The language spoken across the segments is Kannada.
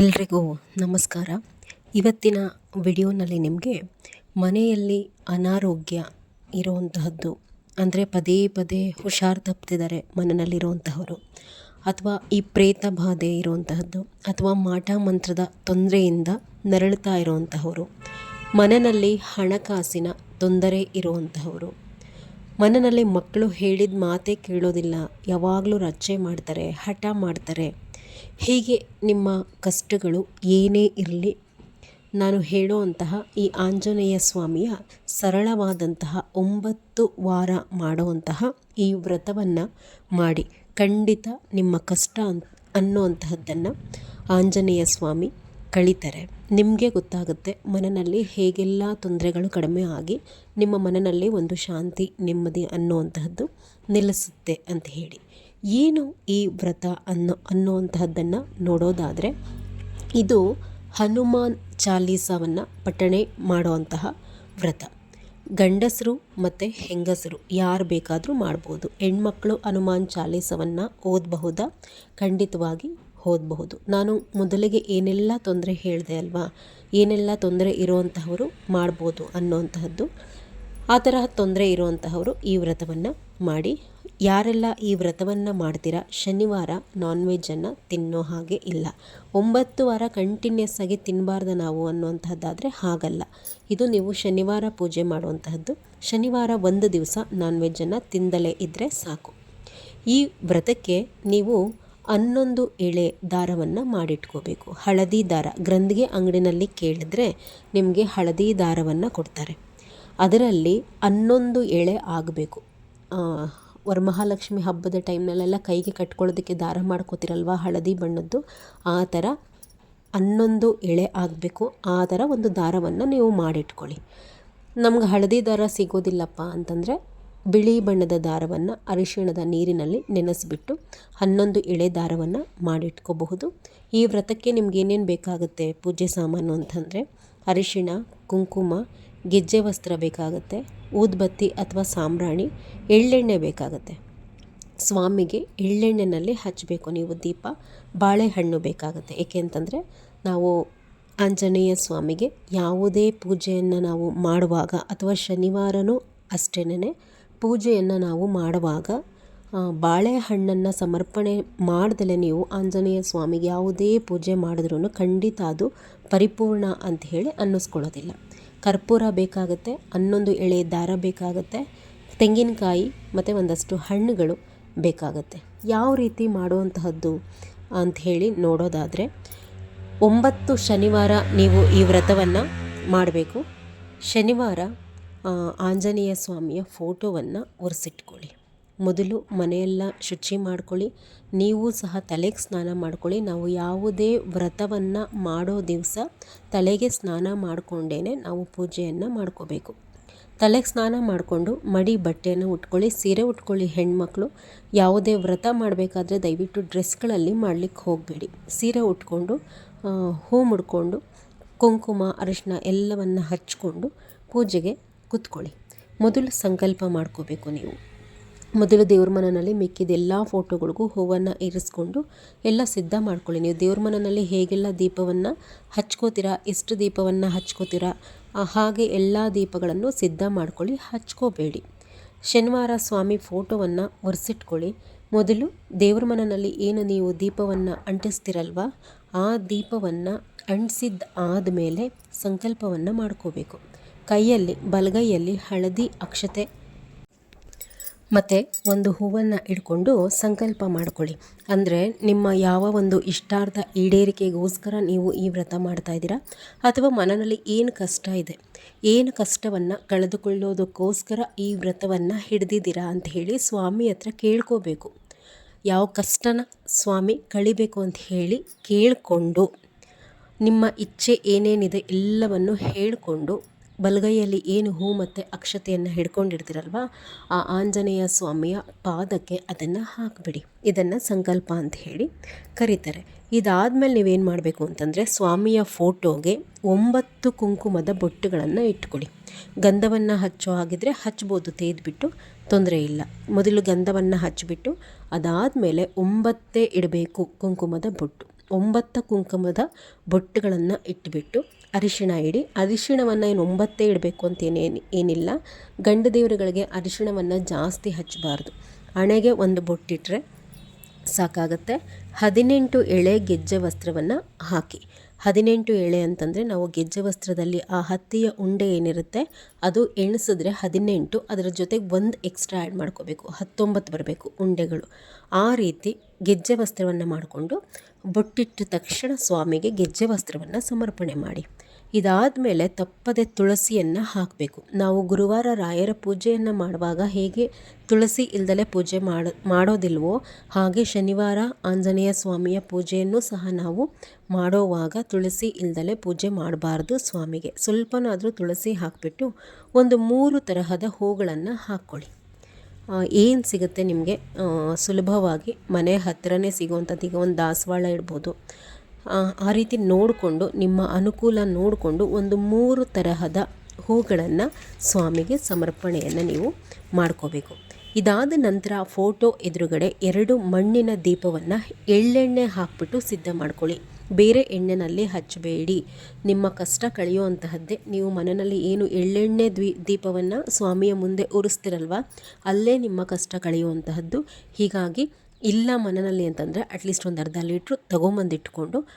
ಎಲ್ರಿಗೂ ನಮಸ್ಕಾರ. ಇವತ್ತಿನ ವಿಡಿಯೋನಲ್ಲಿ ನಿಮಗೆ ಮನೆಯಲ್ಲಿ ಅನಾರೋಗ್ಯ ಇರುವಂತಹದ್ದು, ಅಂದರೆ ಪದೇ ಪದೇ ಹುಷಾರು ತಪ್ತಿದ್ದಾರೆ ಮನೆಯಲ್ಲಿರುವಂತಹವರು ಅಥವಾ ಈ ಪ್ರೇತ ಬಾಧೆ ಇರುವಂತಹದ್ದು, ಅಥವಾ ಮಾಟ ಮಂತ್ರದ ತೊಂದರೆಯಿಂದ ನರಳುತ್ತಾ ಇರುವಂತಹವರು ಮನೆಯಲ್ಲಿ ಹಣಕಾಸಿನ ತೊಂದರೆ ಇರುವಂತಹವರು. ಮನೆಯಲ್ಲಿ ಮಕ್ಕಳು ಹೇಳಿದ ಮಾತೇ ಕೇಳೋದಿಲ್ಲ. ಯಾವಾಗಲೂ ರಚ್ಚೆ ಮಾಡ್ತಾರೆ, ಹಠ ಮಾಡ್ತಾರೆ. ಹೀಗೆ ನಿಮ್ಮ ಕಷ್ಟಗಳು ಏನೇ ಇರಲಿ, ನಾನು ಹೇಳುವಂತಹ ಈ ಆಂಜನೇಯ ಸ್ವಾಮಿಯ ಸರಳವಾದಂತಹ ಒಂಬತ್ತು ವಾರ ಮಾಡುವಂತಹ ಈ ವ್ರತವನ್ನು ಮಾಡಿ, ಖಂಡಿತ ನಿಮ್ಮ ಕಷ್ಟ ಅನ್ನುವಂತಹದ್ದನ್ನು ಆಂಜನೇಯ ಸ್ವಾಮಿ ಕಳೀತಾರೆ. ನಿಮಗೆ ಗೊತ್ತಾಗುತ್ತೆ ಮನನಲ್ಲಿ ಹೇಗೆಲ್ಲ ತೊಂದರೆಗಳು ಕಡಿಮೆ ಆಗಿ ನಿಮ್ಮ ಮನನಲ್ಲಿ ಒಂದು ಶಾಂತಿ, ನೆಮ್ಮದಿ ಅನ್ನುವಂತಹದ್ದು ನೆಲೆಸುತ್ತೆ ಅಂತ ಹೇಳಿ. ಏನು ಈ ವ್ರತ ಅನ್ನೋ, ಅನ್ನುವಂತಹದ್ದನ್ನು ನೋಡೋದಾದರೆ, ಇದು ಹನುಮಾನ್ ಚಾಲೀಸವನ್ನು ಪಠಣೆ ಮಾಡುವಂತಹ ವ್ರತ. ಗಂಡಸರು ಮತ್ತು ಹೆಂಗಸರು ಯಾರು ಬೇಕಾದರೂ ಮಾಡ್ಬೋದು. ಹೆಣ್ಮಕ್ಳು ಹನುಮಾನ್ ಚಾಲೀಸವನ್ನು ಓದಬಹುದಾ? ಖಂಡಿತವಾಗಿ ಓದಬಹುದು. ನಾನು ಮೊದಲಿಗೆ ಏನೆಲ್ಲ ತೊಂದರೆ ಹೇಳಿದೆ ಅಲ್ವಾ? ಏನೆಲ್ಲ ತೊಂದರೆ ಇರುವಂತಹವರು ಮಾಡ್ಬೋದು ಅನ್ನುವಂತಹದ್ದು, ಆ ತರಹ ತೊಂದರೆ ಇರುವಂತಹವರು ಈ ವ್ರತವನ್ನು ಮಾಡಿ ಯಾರೆಲ್ಲ ಈ ವ್ರತವನ್ನು ಮಾಡ್ತೀರಾ? ಶನಿವಾರ ನಾನ್ ವೆಜ್ಜನ್ನು ತಿನ್ನೋ ಹಾಗೆ ಇಲ್ಲ. ಒಂಬತ್ತು ವಾರ ಕಂಟಿನ್ಯೂಸ್ ಆಗಿ ತಿನ್ನಬಾರ್ದು ನಾವು ಅನ್ನುವಂಥದ್ದಾದರೆ ಹಾಗಲ್ಲ. ಇದು ನೀವು ಶನಿವಾರ ಪೂಜೆ ಮಾಡುವಂತಹದ್ದು. ಶನಿವಾರ ಒಂದು ದಿವಸ ನಾನ್ ವೆಜ್ಜನ್ನು ತಿಂದಲೇ ಇದ್ದರೆ ಸಾಕು. ಈ ವ್ರತಕ್ಕೆ ನೀವು ಹನ್ನೊಂದು ಎಳೆ ದಾರವನ್ನು ಮಾಡಿಟ್ಕೋಬೇಕು. ಹಳದಿ ದಾರ. ಗ್ರಂಥಿಗೆ ಅಂಗಡಿನಲ್ಲಿ ಕೇಳಿದ್ರೆ ನಿಮಗೆ ಹಳದಿ ದಾರವನ್ನು ಕೊಡ್ತಾರೆ. ಅದರಲ್ಲಿ ಹನ್ನೊಂದು ಎಳೆ ಆಗಬೇಕು. ವರಮಹಾಲಕ್ಷ್ಮಿ ಹಬ್ಬದ ಟೈಮ್ನಲ್ಲೆಲ್ಲ ಕೈಗೆ ಕಟ್ಕೊಳ್ಳೋದಕ್ಕೆ ದಾರ ಮಾಡ್ಕೋತಿರಲ್ವ ಹಳದಿ ಬಣ್ಣದ್ದು? ಆ ಥರ ಹನ್ನೊಂದು ಎಳೆ ಆಗಬೇಕು. ಆ ಥರ ಒಂದು ದಾರವನ್ನು ನೀವು ಮಾಡಿಟ್ಕೊಳ್ಳಿ. ನಮ್ಗೆ ಹಳದಿ ದಾರ ಸಿಗೋದಿಲ್ಲಪ್ಪ ಅಂತಂದರೆ ಬಿಳಿ ಬಣ್ಣದ ದಾರವನ್ನು ಅರಿಶಿಣದ ನೀರಿನಲ್ಲಿ ನೆನೆಸಿಬಿಟ್ಟು ಹನ್ನೊಂದು ಎಳೆ ದಾರವನ್ನು ಮಾಡಿಟ್ಕೋಬಹುದು. ಈ ವ್ರತಕ್ಕೆ ನಿಮ್ಗೆ ಏನೇನು ಬೇಕಾಗುತ್ತೆ ಪೂಜೆ ಸಾಮಾನು ಅಂತಂದರೆ ಅರಿಶಿಣ, ಕುಂಕುಮ ಗೆಜ್ಜೆ ವಸ್ತ್ರ ಬೇಕಾಗುತ್ತೆ, ಊದ್ಬತ್ತಿ ಅಥವಾ ಸಾಂಬ್ರಾಣಿ, ಎಳ್ಳೆಣ್ಣೆ ಬೇಕಾಗುತ್ತೆ. ಸ್ವಾಮಿಗೆ ಎಳ್ಳೆಣ್ಣೆನಲ್ಲಿ ಹಚ್ಚಬೇಕು ನೀವು ದೀಪ, ಬಾಳೆಹಣ್ಣು ಬೇಕಾಗುತ್ತೆ. ಏಕೆ ಅಂತಂದರೆ ನಾವು ಆಂಜನೇಯ ಸ್ವಾಮಿಗೆ ಯಾವುದೇ ಪೂಜೆಯನ್ನು ನಾವು ಮಾಡುವಾಗ ಅಥವಾ ಶನಿವಾರನೂ ಅಷ್ಟೇನೆ ಪೂಜೆಯನ್ನು ನಾವು ಮಾಡುವಾಗ ಬಾಳೆಹಣ್ಣನ್ನು ಸಮರ್ಪಣೆ ಮಾಡ್ದಲೇ ನೀವು ಆಂಜನೇಯ ಸ್ವಾಮಿಗೆ ಯಾವುದೇ ಪೂಜೆ ಮಾಡಿದ್ರೂ ಖಂಡಿತ ಅದು ಪರಿಪೂರ್ಣ ಅಂತ ಹೇಳಿ ಅನ್ನಿಸ್ಕೊಳ್ಳೋದಿಲ್ಲ. ಕರ್ಪೂರ ಬೇಕಾಗುತ್ತೆ, ಹನ್ನೊಂದು ಎಳೆ ದಾರ ಬೇಕಾಗುತ್ತೆ, ತೆಂಗಿನಕಾಯಿ ಮತ್ತು ಒಂದಷ್ಟು ಹಣ್ಣುಗಳು ಬೇಕಾಗುತ್ತೆ. ಯಾವ ರೀತಿ ಮಾಡುವಂತಹದ್ದು ಅಂಥೇಳಿ ನೋಡೋದಾದರೆ, ಒಂಬತ್ತು ಶನಿವಾರ ನೀವು ಈ ವ್ರತವನ್ನು ಮಾಡಬೇಕು. ಶನಿವಾರ ಆಂಜನೇಯ ಸ್ವಾಮಿಯ ಫೋಟೋವನ್ನು ಒರೆಸಿಟ್ಕೊಳ್ಳಿ. ಮೊದಲು ಮನೆಯೆಲ್ಲ ಶುಚಿ ಮಾಡ್ಕೊಳ್ಳಿ. ನೀವು ಸಹ ತಲೆಗೆ ಸ್ನಾನ ಮಾಡ್ಕೊಳ್ಳಿ. ನಾವು ಯಾವುದೇ ವ್ರತವನ್ನು ಮಾಡೋ ದಿವಸ ತಲೆಗೆ ಸ್ನಾನ ಮಾಡಿಕೊಂಡೇ ನಾವು ಪೂಜೆಯನ್ನು ಮಾಡ್ಕೋಬೇಕು. ತಲೆಗೆ ಸ್ನಾನ ಮಾಡಿಕೊಂಡು ಮಡಿ ಬಟ್ಟೆಯನ್ನು ಉಟ್ಕೊಳ್ಳಿ. ಸೀರೆ ಉಟ್ಕೊಳ್ಳಿ ಹೆಣ್ಮಕ್ಳು. ಯಾವುದೇ ವ್ರತ ಮಾಡಬೇಕಾದ್ರೆ ದಯವಿಟ್ಟು ಡ್ರೆಸ್ಗಳಲ್ಲಿ ಮಾಡಲಿಕ್ಕೆ ಹೋಗಬೇಡಿ. ಸೀರೆ ಉಟ್ಕೊಂಡು ಹೂ ಮುಡ್ಕೊಂಡು, ಕುಂಕುಮ ಅರಿಶಿನ ಎಲ್ಲವನ್ನು ಹಚ್ಕೊಂಡು ಪೂಜೆಗೆ ಕೂತ್ಕೊಳ್ಳಿ. ಮೊದಲು ಸಂಕಲ್ಪ ಮಾಡ್ಕೋಬೇಕು ನೀವು. ಮೊದಲು ದೇವ್ರ ಮನೆಯಲ್ಲಿ ಮಿಕ್ಕಿದ ಎಲ್ಲ ಫೋಟೋಗಳಿಗೂ ಹೂವನ್ನು ಇರಿಸ್ಕೊಂಡು ಎಲ್ಲ ಸಿದ್ಧ ಮಾಡ್ಕೊಳ್ಳಿ. ನೀವು ದೇವ್ರ ಮನೆಯಲ್ಲಿ ಹೇಗೆಲ್ಲ ದೀಪವನ್ನು ಹಚ್ಕೋತೀರಾ, ಎಷ್ಟು ದೀಪವನ್ನು ಹಚ್ಕೋತೀರಾ ಹಾಗೆ ಎಲ್ಲ ದೀಪಗಳನ್ನು ಸಿದ್ಧ ಮಾಡ್ಕೊಳ್ಳಿ, ಹಚ್ಕೋಬೇಡಿ. ಶನಿವಾರ ಸ್ವಾಮಿ ಫೋಟೋವನ್ನು ಒರೆಸಿಟ್ಕೊಳ್ಳಿ. ಮೊದಲು ದೇವ್ರ ಮನೆಯಲ್ಲಿ ಏನು ನೀವು ದೀಪವನ್ನು ಅಂಟಿಸ್ತಿರಲ್ವ, ಆ ದೀಪವನ್ನು ಅಂಟಿಸಿದ ಆದಮೇಲೆ ಸಂಕಲ್ಪವನ್ನು ಮಾಡ್ಕೋಬೇಕು. ಕೈಯಲ್ಲಿ, ಬಲಗೈಯಲ್ಲಿ ಹಳದಿ ಅಕ್ಷತೆ ಮತ್ತು ಒಂದು ಹೂವನ್ನು ಇಟ್ಕೊಂಡು ಸಂಕಲ್ಪ ಮಾಡಿಕೊಳ್ಳಿ. ಅಂದರೆ ನಿಮ್ಮ ಯಾವ ಒಂದು ಇಷ್ಟಾರ್ಥ ಈಡೇರಿಕೆಗೋಸ್ಕರ ನೀವು ಈ ವ್ರತ ಮಾಡ್ತಾ ಇದ್ದೀರಾ? ಅಥವಾ ಮನನಲ್ಲಿ ಏನು ಕಷ್ಟ ಇದೆ? ಏನು ಕಷ್ಟವನ್ನು ಕಳೆದುಕೊಳ್ಳೋದಕ್ಕೋಸ್ಕರ ಈ ವ್ರತವನ್ನು ಹಿಡಿದಿದ್ದೀರಾ ಅಂತ ಹೇಳಿ ಸ್ವಾಮಿ ಹತ್ರ ಕೇಳ್ಕೋಬೇಕು. ಯಾವ ಕಷ್ಟನ ಸ್ವಾಮಿ ಕಳಿಬೇಕು ಅಂತ ಹೇಳಿ ಕೇಳಿಕೊಂಡು, ನಿಮ್ಮ ಇಚ್ಛೆ ಏನೇನಿದೆ ಎಲ್ಲವನ್ನು ಹೇಳಿಕೊಂಡು ಬಲಗೈಯಲ್ಲಿ ಏನು ಹೂ ಮತ್ತು ಅಕ್ಷತೆಯನ್ನು ಹಿಡ್ಕೊಂಡಿರ್ತೀರಲ್ವ, ಆ ಆಂಜನೇಯ ಸ್ವಾಮಿಯ ಪಾದಕ್ಕೆ ಅದನ್ನು ಹಾಕಿಬಿಡಿ. ಇದನ್ನು ಸಂಕಲ್ಪ ಅಂತ ಹೇಳಿ ಕರೀತಾರೆ. ಇದಾದಮೇಲೆ ನೀವೇನು ಮಾಡಬೇಕು ಅಂತಂದರೆ ಸ್ವಾಮಿಯ ಫೋಟೋಗೆ ಒಂಬತ್ತು ಕುಂಕುಮದ ಬೊಟ್ಟುಗಳನ್ನು ಇಟ್ಕೊಳ್ಳಿ. ಗಂಧವನ್ನು ಹಚ್ಚೋ ಹಾಗಿದ್ರೆ ಹಚ್ಬೋದು, ತೆಗೆದುಬಿಟ್ಟು ತೊಂದರೆ ಇಲ್ಲ. ಮೊದಲು ಗಂಧವನ್ನು ಹಚ್ಚಿಬಿಟ್ಟು ಅದಾದಮೇಲೆ ಒಂಬತ್ತೇ ಇಡಬೇಕು ಕುಂಕುಮದ ಬೊಟ್ಟು. ಒಂಬತ್ತು ಕುಂಕುಮದ ಬೊಟ್ಟುಗಳನ್ನು ಇಟ್ಬಿಟ್ಟು ಅರಿಶಿಣ ಇಡಿ. ಅರಿಶಿಣವನ್ನು ಏನು ಒಂಬತ್ತೇ ಇಡಬೇಕು ಅಂತ ಏನೇನು ಏನಿಲ್ಲ. ಗಂಡ ದೇವರುಗಳಿಗೆ ಅರಿಶಿಣವನ್ನು ಜಾಸ್ತಿ ಹಚ್ಚಬಾರ್ದು ಹಣೆಗೆ ಒಂದು ಬೊಟ್ಟಿಟ್ರೆ ಸಾಕಾಗುತ್ತೆ. ಹದಿನೆಂಟು ಎಳೆ ಗೆಜ್ಜೆ ವಸ್ತ್ರವನ್ನು ಹಾಕಿ. ಹದಿನೆಂಟು ಎಳೆ ಅಂತಂದರೆ ನಾವು ಗೆಜ್ಜೆ ವಸ್ತ್ರದಲ್ಲಿ ಆ ಹತ್ತಿಯ ಉಂಡೆ ಏನಿರುತ್ತೆ, ಅದು ಎಣಿಸಿದ್ರೆ ಹದಿನೆಂಟು, ಅದರ ಜೊತೆಗೆ ಒಂದು ಎಕ್ಸ್ಟ್ರಾ ಆ್ಯಡ್ ಮಾಡ್ಕೋಬೇಕು. ಹತ್ತೊಂಬತ್ತು ಬರಬೇಕು ಉಂಡೆಗಳು. ಆ ರೀತಿ ಗೆಜ್ಜೆ ವಸ್ತ್ರವನ್ನು ಮಾಡಿಕೊಂಡು ಬೊಟ್ಟಿಟ್ಟ ತಕ್ಷಣ ಸ್ವಾಮಿಗೆ ಗೆಜ್ಜೆ ವಸ್ತ್ರವನ್ನು ಸಮರ್ಪಣೆ ಮಾಡಿ. ಇದಾದ ಮೇಲೆ ತಪ್ಪದೆ ತುಳಸಿಯನ್ನು ಹಾಕಬೇಕು. ನಾವು ಗುರುವಾರ ರಾಯರ ಪೂಜೆಯನ್ನು ಮಾಡುವಾಗ ಹೇಗೆ ತುಳಸಿ ಇಲ್ದಲೆ ಪೂಜೆ ಮಾಡ, ಮಾಡೋದಿಲ್ವೋ ಹಾಗೆ ಶನಿವಾರ ಆಂಜನೇಯ ಸ್ವಾಮಿಯ ಪೂಜೆಯನ್ನು ಸಹ ನಾವು ಮಾಡೋವಾಗ ತುಳಸಿ ಇಲ್ದಲೆ ಪೂಜೆ ಮಾಡಬಾರ್ದು ಸ್ವಾಮಿಗೆ. ಸ್ವಲ್ಪನಾದರೂ ತುಳಸಿ ಹಾಕಿಬಿಟ್ಟು ಒಂದು ಮೂರು ತರಹದ ಹೂಗಳನ್ನು ಹಾಕ್ಕೊಳ್ಳಿ. ಏನು ಸಿಗುತ್ತೆ ನಿಮಗೆ? ಸುಲಭವಾಗಿ ಮನೆ ಹತ್ತಿರನೇ ಸಿಗುವಂಥದ್ದು, ಈಗ ಒಂದು ದಾಸವಾಳ ಇಡ್ಬೋದು ಆ ರೀತಿ ನೋಡಿಕೊಂಡು, ನಿಮ್ಮ ಅನುಕೂಲ ನೋಡಿಕೊಂಡು ಒಂದು ಮೂರು ತರಹದ ಹೂಗಳನ್ನು ಸ್ವಾಮಿಗೆ ಸಮರ್ಪಣೆಯನ್ನು ನೀವು ಮಾಡ್ಕೋಬೇಕು. ಇದಾದ ನಂತರ ಫೋಟೋ ಎದುರುಗಡೆ ಎರಡು ಮಣ್ಣಿನ ದೀಪವನ್ನು ಎಳ್ಳೆಣ್ಣೆ ಹಾಕ್ಬಿಟ್ಟು ಸಿದ್ಧ ಮಾಡ್ಕೊಳ್ಳಿ. ಬೇರೆ ಎಣ್ಣೆನಲ್ಲಿ ಹಚ್ಚಬೇಡಿ. ನಿಮ್ಮ ಕಷ್ಟ ಕಳೆಯುವಂತಹದ್ದೇ ನೀವು ಮನೆಯಲ್ಲಿ ಏನು ಎಳ್ಳೆಣ್ಣೆ ದ್ವಿ, ದೀಪವನ್ನು ಸ್ವಾಮಿಯ ಮುಂದೆ ಉರಿಸ್ತಿರಲ್ವ, ಅಲ್ಲೇ ನಿಮ್ಮ ಕಷ್ಟ ಕಳೆಯುವಂತಹದ್ದು. ಹೀಗಾಗಿ ಇಲ್ಲ ಮನೆಯಲ್ಲಿ ಅಂತಂದರೆ ಅಟ್ಲೀಸ್ಟ್ ಒಂದು ಅರ್ಧ ಲೀಟ್ರು ತೊಗೊಂಬಂದಿಟ್ಕೊಂಡು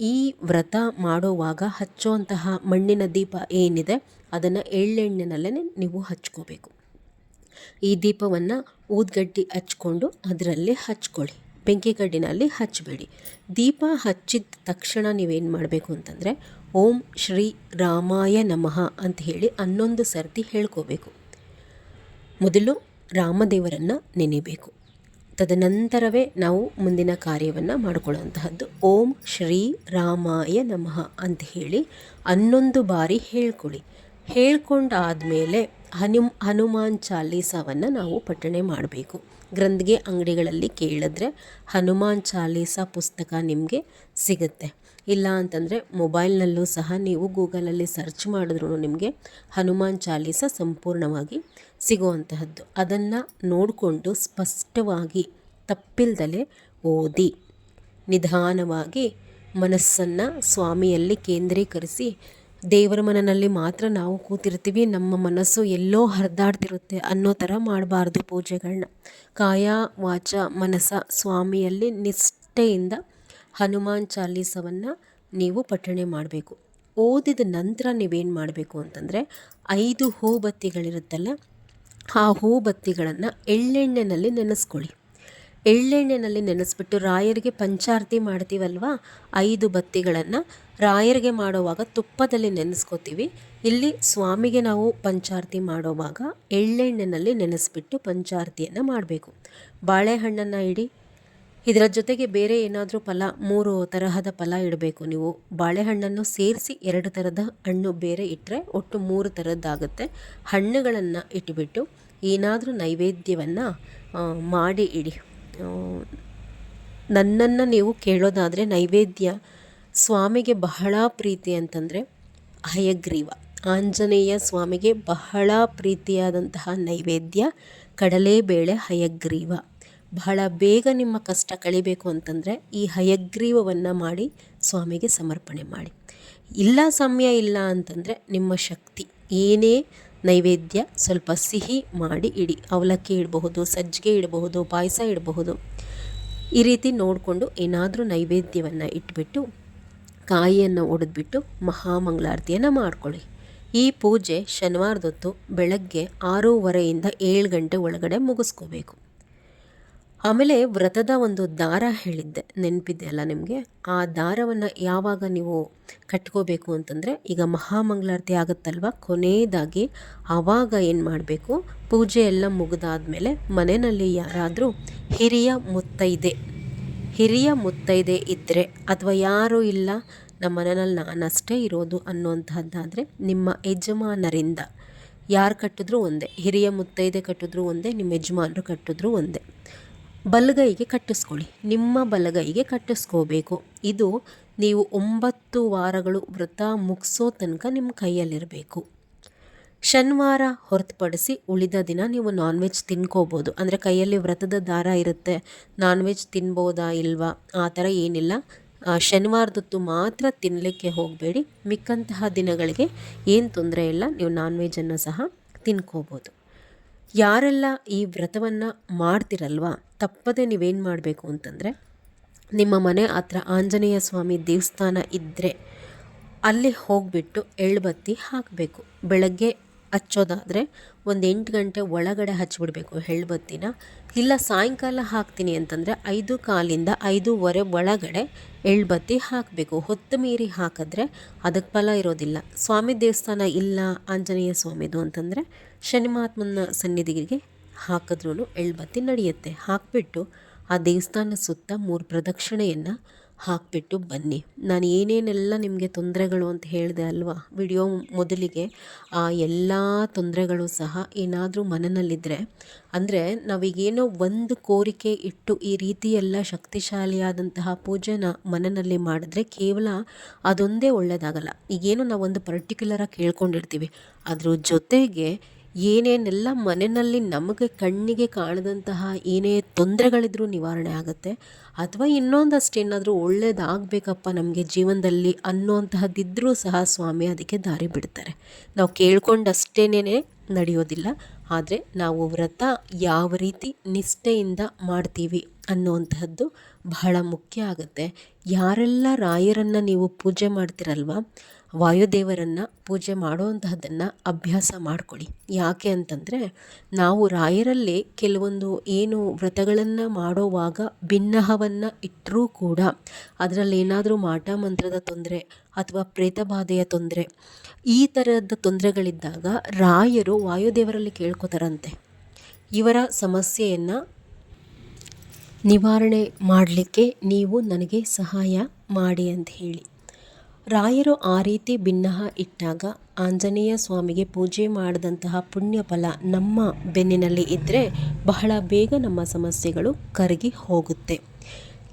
ಈ ವ್ರತ ಮಾಡುವಾಗ ಹಚ್ಚುವಂತಹ ಮಣ್ಣಿನ ದೀಪ ಏನಿದೆ, ಅದನ್ನು ಎಳ್ಳೆಣ್ಣೆನಲ್ಲೇ ನೀವು ಹಚ್ಕೋಬೇಕು. ಈ ದೀಪವನ್ನು ಊದ್ಗಡ್ಡಿ ಹಚ್ಕೊಂಡು ಅದರಲ್ಲಿ ಹಚ್ಕೊಳ್ಳಿ. ಬೆಂಕಿ ಕಡ್ಡಿನಲ್ಲಿ ಹಚ್ಚಬೇಡಿ ದೀಪ ಹಚ್ಚಿದ ತಕ್ಷಣ ನೀವೇನು ಮಾಡಬೇಕು ಅಂತಂದರೆ, ಓಂ ಶ್ರೀ ರಾಮಾಯ ನಮಃ ಅಂತ ಹೇಳಿ ಹನ್ನೊಂದು ಸರ್ತಿ ಹೇಳ್ಕೋಬೇಕು. ಮೊದಲು ರಾಮದೇವರನ್ನು ನೆನೆಬೇಕು. ತದನಂತರವೇ ನಾವು ಮುಂದಿನ ಕಾರ್ಯವನ್ನು ಮಾಡಿಕೊಳ್ಳುವಂತಹದ್ದು. ಓಂ ಶ್ರೀ ರಾಮಾಯ ನಮಃ ಅಂತ ಹೇಳಿ ಹನ್ನೊಂದು ಬಾರಿ ಹೇಳ್ಕೊಳ್ಳಿ. ಹೇಳ್ಕೊಂಡಾದಮೇಲೆ ಹನುಮ್, ಹನುಮಾನ್ ಚಾಲೀಸವನ್ನು ನಾವು ಪಠಣೆ ಮಾಡಬೇಕು. ಗ್ರಂಥಿಗೆ ಅಂಗಡಿಗಳಲ್ಲಿ ಕೇಳಿದ್ರೆ ಹನುಮಾನ್ ಚಾಲೀಸ ಪುಸ್ತಕ ನಿಮಗೆ ಸಿಗುತ್ತೆ. ಇಲ್ಲ ಅಂತಂದರೆ ಮೊಬೈಲ್ನಲ್ಲೂ ಸಹ ನೀವು ಗೂಗಲಲ್ಲಿ ಸರ್ಚ್ ಮಾಡಿದ್ರೂ ನಿಮಗೆ ಹನುಮಾನ್ ಚಾಲೀಸ ಸಂಪೂರ್ಣವಾಗಿ ಸಿಗುವಂತಹದ್ದು. ಅದನ್ನು ನೋಡಿಕೊಂಡು ಸ್ಪಷ್ಟವಾಗಿ, ತಪ್ಪಿಲ್ದಲೆ ಓದಿ, ನಿಧಾನವಾಗಿ ಮನಸ್ಸನ್ನು ಸ್ವಾಮಿಯಲ್ಲಿ ಕೇಂದ್ರೀಕರಿಸಿ, ದೇವರ ಮನನಲ್ಲಿ ಮಾತ್ರ ನಾವು ಕೂತಿರ್ತೀವಿ, ನಮ್ಮ ಮನಸ್ಸು ಎಲ್ಲೋ ಹರಿದಾಡ್ತಿರುತ್ತೆ ಅನ್ನೋ ಥರ ಮಾಡಬಾರ್ದು ಪೂಜೆಗಳನ್ನ ಕಾಯ ವಾಚ ಮನಸ ಸ್ವಾಮಿಯಲ್ಲಿ ನಿಷ್ಠೆಯಿಂದ ಹನುಮಾನ್ ಚಾಲೀಸವನ್ನು ನೀವು ಪಠಣೆ ಮಾಡಬೇಕು. ಓದಿದ ನಂತರ ನೀವೇನು ಮಾಡಬೇಕು ಅಂತಂದರೆ ಐದು ಹೂಬತ್ತಿಗಳಿರುತ್ತಲ್ಲ, ಆ ಹೂಬತ್ತಿಗಳನ್ನು ಎಳ್ಳೆಣ್ಣೆನಲ್ಲಿ ನೆನೆಸ್ಕೊಳ್ಳಿ. ಎಳ್ಳೆಣ್ಣೆನಲ್ಲಿ ನೆನೆಸ್ಬಿಟ್ಟು ರಾಯರಿಗೆ ಪಂಚಾರತಿ ಮಾಡ್ತೀವಲ್ವ? ಐದು ಬತ್ತಿಗಳನ್ನು ರಾಯರಿಗೆ ಮಾಡುವಾಗ ತುಪ್ಪದಲ್ಲಿ ನೆನೆಸ್ಕೋತೀವಿ. ಇಲ್ಲಿ ಸ್ವಾಮಿಗೆ ನಾವು ಪಂಚಾರತಿ ಮಾಡುವಾಗ ಎಳ್ಳೆಣ್ಣೆನಲ್ಲಿ ನೆನೆಸ್ಬಿಟ್ಟು ಪಂಚಾರತಿಯನ್ನು ಮಾಡಬೇಕು. ಬಾಳೆಹಣ್ಣನ್ನು ಇಡಿ ಇದರ ಜೊತೆಗೆ ಬೇರೆ ಏನಾದರೂ ಫಲ, ಮೂರು ತರಹದ ಫಲ ಇಡಬೇಕು ನೀವು. ಬಾಳೆಹಣ್ಣನ್ನು ಸೇರಿಸಿ ಎರಡು ಥರದ ಹಣ್ಣು ಬೇರೆ ಇಟ್ಟರೆ ಒಟ್ಟು ಮೂರು ಥರದ್ದಾಗುತ್ತೆ ಹಣ್ಣುಗಳನ್ನು ಇಟ್ಟುಬಿಟ್ಟು ಏನಾದರೂ ನೈವೇದ್ಯವನ್ನು ಮಾಡಿ ಇಡಿ. ನನ್ನನ್ನು ನೀವು ಕೇಳೋದಾದರೆ ನೈವೇದ್ಯ ಸ್ವಾಮಿಗೆ ಬಹಳ ಪ್ರೀತಿ ಅಂತಂದರೆ ಹಯಗ್ರೀವ. ಆಂಜನೇಯ ಸ್ವಾಮಿಗೆ ಬಹಳ ಪ್ರೀತಿಯಾದಂತಹ ನೈವೇದ್ಯ ಕಡಲೆಬೇಳೆ ಹಯಗ್ರೀವ. ಬಹಳ ಬೇಗ ನಿಮ್ಮ ಕಷ್ಟ ಕಳಿಬೇಕು ಅಂತಂದರೆ ಈ ಹಯಗ್ರೀವವನ್ನು ಮಾಡಿ ಸ್ವಾಮಿಗೆ ಸಮರ್ಪಣೆ ಮಾಡಿ. ಇಲ್ಲ ಸಮಯ ಇಲ್ಲ ಅಂತಂದರೆ ನಿಮ್ಮ ಶಕ್ತಿ, ಏನೇ ನೈವೇದ್ಯ ಸ್ವಲ್ಪ ಸಿಹಿ ಮಾಡಿ ಇಡಿ. ಅವಲಕ್ಕಿ ಇಡಬಹುದು, ಸಜ್ಜಿಗೆ ಇಡಬಹುದು, ಪಾಯಸ ಇಡಬಹುದು. ಈ ರೀತಿ ನೋಡಿಕೊಂಡು ಏನಾದರೂ ನೈವೇದ್ಯವನ್ನು ಇಟ್ಬಿಟ್ಟು, ಕಾಯಿಯನ್ನು ಒಡೆದ್ಬಿಟ್ಟು ಮಹಾಮಂಗಳಾರತಿಯನ್ನು ಮಾಡ್ಕೊಳ್ಳಿ. ಈ ಪೂಜೆ ಶನಿವಾರದೊತ್ತು ಬೆಳಗ್ಗೆ ಆರೂವರೆಯಿಂದ ಏಳು ಗಂಟೆ ಒಳಗಡೆ ಮುಗಿಸ್ಕೋಬೇಕು. ಆಮೇಲೆ ವ್ರತದ ಒಂದು ದಾರ ಹೇಳಿದ್ದೆ, ನೆನಪಿದೆ ಅಲ್ಲ ನಿಮಗೆ? ಆ ದಾರವನ್ನು ಯಾವಾಗ ನೀವು ಕಟ್ಕೋಬೇಕು ಅಂತಂದರೆ ಈಗ ಮಹಾಮಂಗಳಾರತಿ ಆಗುತ್ತಲ್ವ? ಕೊನೆಯದಾಗಿ ಆವಾಗ ಏನು ಮಾಡಬೇಕು? ಪೂಜೆ ಎಲ್ಲ ಮುಗಿದಾದ್ಮೇಲೆ ಮನೆಯಲ್ಲಿ ಯಾರಾದರೂ ಹಿರಿಯ ಮುತ್ತೈದೆ ಹಿರಿಯ ಮುತ್ತೈದೆ ಇದ್ದರೆ ಅಥವಾ ಯಾರೂ ಇಲ್ಲ, ನಮ್ಮ ಮನೆಯಲ್ಲಿ ನಾನಷ್ಟೇ ಇರೋದು ಅನ್ನುವಂಥದ್ದಾದರೆ ನಿಮ್ಮ ಯಜಮಾನರಿಂದ ಯಾರು ಕಟ್ಟಿದ್ರೂ ಒಂದೇ, ಹಿರಿಯ ಮುತ್ತೈದೆ ಕಟ್ಟಿದ್ರೂ ಒಂದೇ, ನಿಮ್ಮ ಯಜಮಾನರು ಕಟ್ಟಿದ್ರೂ ಒಂದೇ. ಬಲಗೈಗೆ ಕಟ್ಟಿಸ್ಕೊಳ್ಳಿ. ನಿಮ್ಮ ಬಲಗೈಗೆ ಕಟ್ಟಿಸ್ಕೋಬೇಕು. ಇದು ನೀವು ಒಂಬತ್ತು ವಾರಗಳು ವ್ರತ ಮುಗಿಸೋ ತನಕ ನಿಮ್ಮ ಕೈಯಲ್ಲಿರಬೇಕು. ಶನಿವಾರ ಹೊರತುಪಡಿಸಿ ಉಳಿದ ದಿನ ನೀವು ನಾನ್ ವೆಜ್ ತಿನ್ಕೋಬೋದು. ಅಂದರೆ ಕೈಯಲ್ಲಿ ವ್ರತದ ದಾರ ಇರುತ್ತೆ. ನಾನ್ ವೆಜ್ ತಿನ್ಬೋದಾ ಇಲ್ವಾ? ಆ ಥರ ಏನಿಲ್ಲ. ಶನಿವಾರದತ್ತು ಮಾತ್ರ ತಿನ್ನಲಿಕ್ಕೆ ಹೋಗಬೇಡಿ. ಮಿಕ್ಕಂತಹ ದಿನಗಳಿಗೆ ಏನು ತೊಂದರೆ ಇಲ್ಲ. ನೀವು ನಾನ್ ವೆಜ್ಜನ್ನು ಸಹ ತಿನ್ಕೋಬೋದು. ಯಾರೆಲ್ಲ ಈ ವ್ರತವನ್ನು ಮಾಡ್ತಿರಲ್ವಾ, ತಪ್ಪದೆ ನೀವೇನು ಮಾಡಬೇಕು ಅಂತಂದರೆ, ನಿಮ್ಮ ಮನೆ ಹತ್ರ ಆಂಜನೇಯ ಸ್ವಾಮಿ ದೇವಸ್ಥಾನ ಇದ್ದರೆ ಅಲ್ಲಿ ಹೋಗಿಬಿಟ್ಟು ಎಳ್ಬತ್ತಿ ಹಾಕಬೇಕು. ಬೆಳಗ್ಗೆ ಹಚ್ಚೋದಾದರೆ ಒಂದು ಎಂಟು ಗಂಟೆ ಒಳಗಡೆ ಹಚ್ಚಿಬಿಡ್ಬೇಕು ಎಳ್ಬತ್ತಿನ. ಇಲ್ಲ ಸಾಯಂಕಾಲ ಹಾಕ್ತೀನಿ ಅಂತಂದರೆ ಐದು ಕಾಲಿಂದ ಐದೂವರೆ ಒಳಗಡೆ ಎಳ್ಬತ್ತಿ ಹಾಕಬೇಕು. ಹೊತ್ತು ಮೀರಿ ಹಾಕಿದ್ರೆ ಅದಕ್ಕೆ ಫಲ ಇರೋದಿಲ್ಲ. ಸ್ವಾಮಿ ದೇವಸ್ಥಾನ ಇಲ್ಲ ಆಂಜನೇಯ ಸ್ವಾಮಿದು ಅಂತಂದರೆ ಶನಿಮಹಾತ್ಮನ ಸನ್ನಿಧಿಗೆ ಹಾಕಿದ್ರೂ ಎಳ್ಬತ್ತಿ ನಡೆಯುತ್ತೆ. ಹಾಕಿಬಿಟ್ಟು ಆ ದೇವಸ್ಥಾನ ಸುತ್ತ ಮೂರು ಪ್ರದಕ್ಷಿಣೆಯನ್ನು ಹಾಕಿಬಿಟ್ಟು ಬನ್ನಿ. ನಾನು ಏನೇನೆಲ್ಲ ನಿಮಗೆ ತೊಂದರೆಗಳು ಅಂತ ಹೇಳಿದೆ ಅಲ್ವಾ? ವಿಡಿಯೋ ಮೊದಲಿಗೆ ಆ ಎಲ್ಲ ತೊಂದರೆಗಳು ಸಹ ಏನಾದರೂ ಮನನಲ್ಲಿದ್ದರೆ ಅಂದರೆ ನಾವೀಗೇನೋ ಒಂದು ಕೋರಿಕೆ ಇಟ್ಟು ಈ ರೀತಿಯೆಲ್ಲ ಶಕ್ತಿಶಾಲಿಯಾದಂತಹ ಪೂಜೆನ ಮನನಲ್ಲಿ ಮಾಡಿದ್ರೆ ಕೇವಲ ಅದೊಂದೇ ಒಳ್ಳೆಯದಾಗಲ್ಲ ಈಗೇನೋ ನಾವು ಒಂದು ಪರ್ಟಿಕ್ಯುಲರಾಗಿ ಕೇಳ್ಕೊಂಡಿರ್ತೀವಿ. ಅದ್ರ ಜೊತೆಗೆ ಏನೇನೆಲ್ಲ ಮನೆಯಲ್ಲಿ ನಮಗೆ ಕಣ್ಣಿಗೆ ಕಾಣದಂತಹ ಏನೇ ತೊಂದರೆಗಳಿದ್ರೂ ನಿವಾರಣೆ ಆಗುತ್ತೆ, ಅಥವಾ ಇನ್ನೊಂದಷ್ಟು ಏನಾದರೂ ಒಳ್ಳೇದಾಗಬೇಕಪ್ಪ ನಮಗೆ ಜೀವನದಲ್ಲಿ ಅನ್ನೋಂತಹದ್ದಿದ್ರೂ ಸಹ ಸ್ವಾಮಿ ಅದಕ್ಕೆ ದಾರಿ ಬಿಡ್ತಾರೆ. ನಾವು ಕೇಳ್ಕೊಂಡಷ್ಟೇನೇ ನಡೆಯೋದಿಲ್ಲ, ಆದರೆ ನಾವು ವ್ರತ ಯಾವ ರೀತಿ ನಿಷ್ಠೆಯಿಂದ ಮಾಡ್ತೀವಿ ಅನ್ನುವಂತಹದ್ದು ಬಹಳ ಮುಖ್ಯ ಆಗುತ್ತೆ. ಯಾರೆಲ್ಲ ರಾಯರನ್ನು ನೀವು ಪೂಜೆ ಮಾಡ್ತಿರಲ್ವ ವಾಯುದೇವರನ್ನು ಪೂಜೆ ಮಾಡುವಂತಹದ್ದನ್ನು ಅಭ್ಯಾಸ ಮಾಡ್ಕೊಳ್ಳಿ ಯಾಕೆ ಅಂತಂದರೆ ನಾವು ರಾಯರಲ್ಲಿ ಕೆಲವೊಂದು ಏನು ವ್ರತಗಳನ್ನು ಮಾಡೋವಾಗ ಭಿನ್ನಹವನ್ನು ಇಟ್ಟರೂ ಕೂಡ ಅದರಲ್ಲಿ ಏನಾದರೂ ಮಾಟ ಮಂತ್ರದ ತೊಂದರೆ ಅಥವಾ ಪ್ರೇತಬಾಧೆಯ ತೊಂದರೆ ಈ ಥರದ ತೊಂದರೆಗಳಿದ್ದಾಗ ರಾಯರು ವಾಯುದೇವರಲ್ಲಿ ಕೇಳ್ಕೊತಾರಂತೆ. ಇವರ ಸಮಸ್ಯೆಯನ್ನು ನಿವಾರಣೆ ಮಾಡಲಿಕ್ಕೆ ನೀವು ನನಗೆ ಸಹಾಯ ಮಾಡಿ ಅಂತ ಹೇಳಿ. ರಾಯರು ಆ ರೀತಿ ಭಿನ್ನಹ ಇಟ್ಟಾಗ ಆಂಜನೇಯ ಸ್ವಾಮಿಗೆ ಪೂಜೆ ಮಾಡಿದಂತಹ ಪುಣ್ಯ ಫಲ ನಮ್ಮ ಬೆನ್ನಿನಲ್ಲಿ ಇದ್ದರೆ ಬಹಳ ಬೇಗ ನಮ್ಮ ಸಮಸ್ಯೆಗಳು ಕರಗಿ ಹೋಗುತ್ತೆ.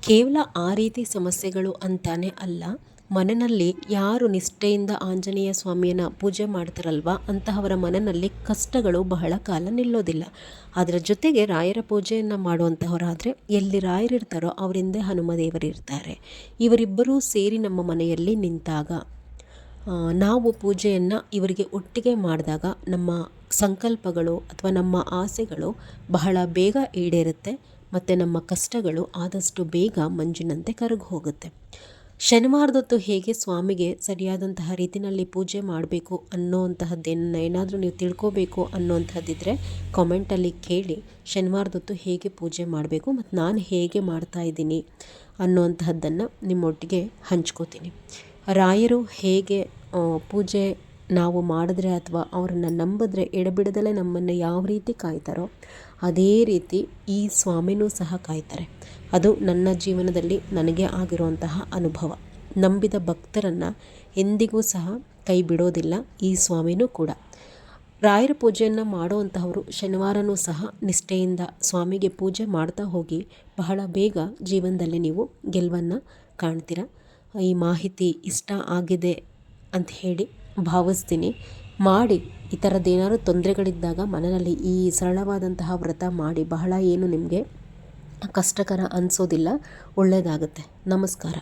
ಕೇವಲ ಆ ರೀತಿ ಸಮಸ್ಯೆಗಳು ಅಂತಾನೆ ಅಲ್ಲ ಮನೆಯಲ್ಲಿ ಯಾರು ನಿಷ್ಠೆಯಿಂದ ಆಂಜನೇಯ ಸ್ವಾಮಿಯನ್ನು ಪೂಜೆ ಮಾಡ್ತಾರಲ್ವ? ಅಂತಹವರ ಮನೆಯಲ್ಲಿ ಕಷ್ಟಗಳು ಬಹಳ ಕಾಲ ನಿಲ್ಲೋದಿಲ್ಲ. ಅದರ ಜೊತೆಗೆ ರಾಯರ ಪೂಜೆಯನ್ನು ಮಾಡುವಂತಹವರಾದರೆ ಎಲ್ಲಿ ರಾಯರಿರ್ತಾರೋ ಅವರಿಂದೇ ಹನುಮದೇವರಿರ್ತಾರೆ ಇವರಿಬ್ಬರೂ ಸೇರಿ ನಮ್ಮ ಮನೆಯಲ್ಲಿ ನಿಂತಾಗ ನಾವು ಪೂಜೆಯನ್ನು ಇವರಿಗೆ ಒಟ್ಟಿಗೆ ಮಾಡಿದಾಗ ನಮ್ಮ ಸಂಕಲ್ಪಗಳು ಅಥವಾ ನಮ್ಮ ಆಸೆಗಳು ಬಹಳ ಬೇಗ ಈಡೇರುತ್ತೆ, ಮತ್ತು ನಮ್ಮ ಕಷ್ಟಗಳು ಆದಷ್ಟು ಬೇಗ ಮಂಜಿನಂತೆ ಕರಗು ಹೋಗುತ್ತೆ. ಶನಿವಾರದೊತ್ತು ಹೇಗೆ ಸ್ವಾಮಿಗೆ ಸರಿಯಾದಂತಹ ರೀತಿಯಲ್ಲಿ ಪೂಜೆ ಮಾಡಬೇಕು ಅನ್ನೋವಂತಹದ್ದೇನ ಏನಾದರೂ ನೀವು ತಿಳ್ಕೋಬೇಕು ಅನ್ನೋವಂಥದ್ದಿದ್ರೆ ಕಾಮೆಂಟಲ್ಲಿ ಕೇಳಿ ಶನಿವಾರದೊತ್ತು ಹೇಗೆ ಪೂಜೆ ಮಾಡಬೇಕು ಮತ್ತು ನಾನು ಹೇಗೆ ಮಾಡ್ತಾ ಇದ್ದೀನಿ ಅನ್ನೋವಂತಹದ್ದನ್ನು ನಿಮ್ಮೊಟ್ಟಿಗೆ ಹಂಚ್ಕೋತೀನಿ. ರಾಯರು ಹೇಗೆ ಪೂಜೆ ನಾವು ಮಾಡಿದ್ರೆ ಅಥವಾ ಅವರನ್ನು ನಂಬಿದ್ರೆ ಎಡಬಿಡದಲ್ಲೇ ನಮ್ಮನ್ನು ಯಾವ ರೀತಿ ಕಾಯ್ತಾರೋ ಅದೇ ರೀತಿ ಈ ಸ್ವಾಮಿನೂ ಸಹ ಕಾಯ್ತಾರೆ. ಅದು ನನ್ನ ಜೀವನದಲ್ಲಿ ನನಗೆ ಆಗಿರುವಂತಹ ಅನುಭವ. ನಂಬಿದ ಭಕ್ತರನ್ನು ಎಂದಿಗೂ ಸಹ ಕೈ ಬಿಡೋದಿಲ್ಲ ಈ ಸ್ವಾಮಿನೂ ಕೂಡ. ರಾಯರ ಪೂಜೆಯನ್ನು ಮಾಡುವಂತಹವರು ಶನಿವಾರನೂ ಸಹ ನಿಷ್ಠೆಯಿಂದ ಸ್ವಾಮಿಗೆ ಪೂಜೆ ಮಾಡ್ತಾ ಹೋಗಿ ಬಹಳ ಬೇಗ ಜೀವನದಲ್ಲಿ ನೀವು ಗೆಲುವನ್ನು ಕಾಣ್ತೀರ? ಈ ಮಾಹಿತಿ ಇಷ್ಟ ಆಗಿದೆ ಅಂತ ಹೇಳಿ ಭಾವಿಸ್ತೀನಿ. ಮಾಡಿ. ಈ ಥರದ್ದೇನಾದ್ರು ತೊಂದರೆಗಳಿದ್ದಾಗ ಮನೆಯಲ್ಲಿ ಈ ಸರಳವಾದಂತಹ ವ್ರತ ಮಾಡಿ. ಬಹಳ ಏನು ನಿಮಗೆ ಕಷ್ಟಕರ ಅನಿಸೋದಿಲ್ಲ. ಒಳ್ಳೆಯದಾಗುತ್ತೆ ನಮಸ್ಕಾರ.